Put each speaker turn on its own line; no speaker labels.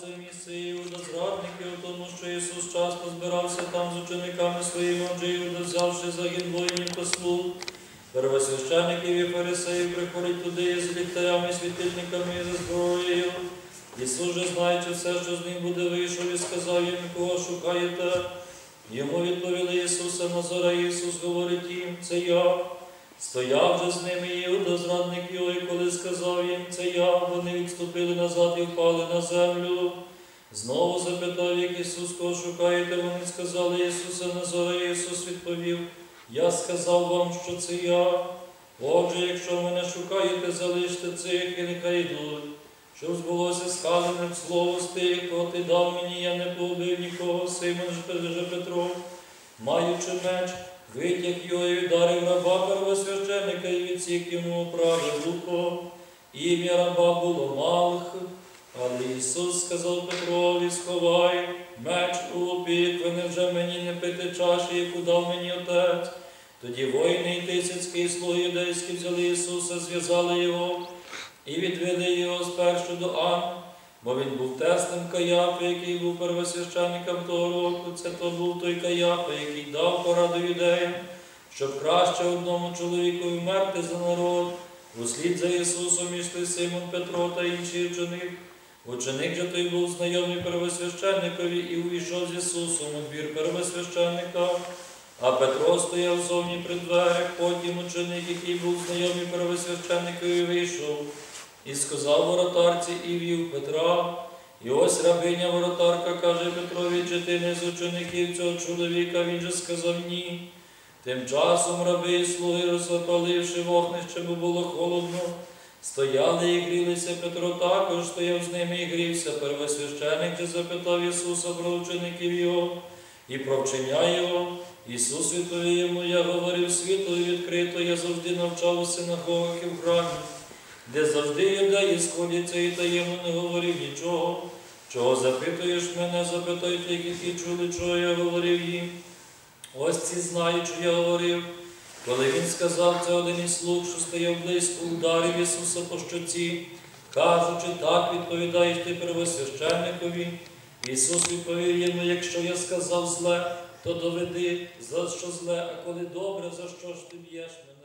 це місце Іуда зрадників, тому що Ісус часто збирався там з учениками своїми, отже Іуда, взявши загін воїнів та слуг, первосвящеників і фарисеїв, приходить туди з ліхтарями, світильниками і за зброєю. Ісус же, знаючи все, що з ним буде, вийшов і сказав їм, кого шукаєте. Йому відповіли Ісуса Назара, Ісус говорить їм, це я. Стояв же з ними Іуда, зрадник його, і коли сказав їм, це я, вони відступили назад і впали на землю. Знову запитав їх Ісус, кого шукаєте, вони сказали Ісуса Назара, Ісус відповів, я сказав вам, що це я. Отже, якщо мене шукаєте, залиште цих і нехай йдуть. Щоб збулося сказане слово з тих, кого ти дав мені, я не побив нікого, Симон же Петро, маючи меч, витяг його і вдарив раба первосвященика і відсік йому праве вухо. Ім'я раба було Малх, але Ісус сказав Петрові, сховай меч у лобік, ви невже мені не пити чаші, яку дав мені отець. Тоді воїни і тисяцькі слуги юдейські взяли Ісуса, зв'язали його і відвели його спершу до Ан, бо він був тесним Каяфи, який був первосвященником того року. Це то був той Каяфа, який дав пораду юдеям, щоб краще одному чоловіку вмерти за народ. Услід за Ісусом ішли Симон Петро та інші ученик. Ученик же той був знайомий первосвященникові і увійшов з Ісусом у двір первосвященника. А Петро стояв зовні при дверях, потім ученик, який був знайомий первосвященникові, вийшов і сказав воротарці і вів Петра. І ось рабиня воротарка каже Петрові, чи ти не з учеників цього чоловіка, він же сказав ні. Тим часом раби і слуги, розпаливши вогнище, бо було холодно, стояли і грілися. Петро також стояв з ними і грівся. Первосвященик же запитав Ісуса про учеників його і про вчення його. Ісус відповів йому, я говорив світло і відкрито, я завжди навчав у синагогах і в храмі, де завжди юдеї сходяться і таємно не говорив нічого. Чого запитуєш мене, запитай тих, які чули, чого я говорив їм. Ось ці знають, що я говорив. Коли він сказав це один із слуг, що стояв близько, ударив Ісуса по щоці, кажучи, так відповідаєш ти первосвященникові. Ісус відповів йому, якщо я сказав зле, то доведи, за що зле, а коли добре, за що ж ти б'єш мене?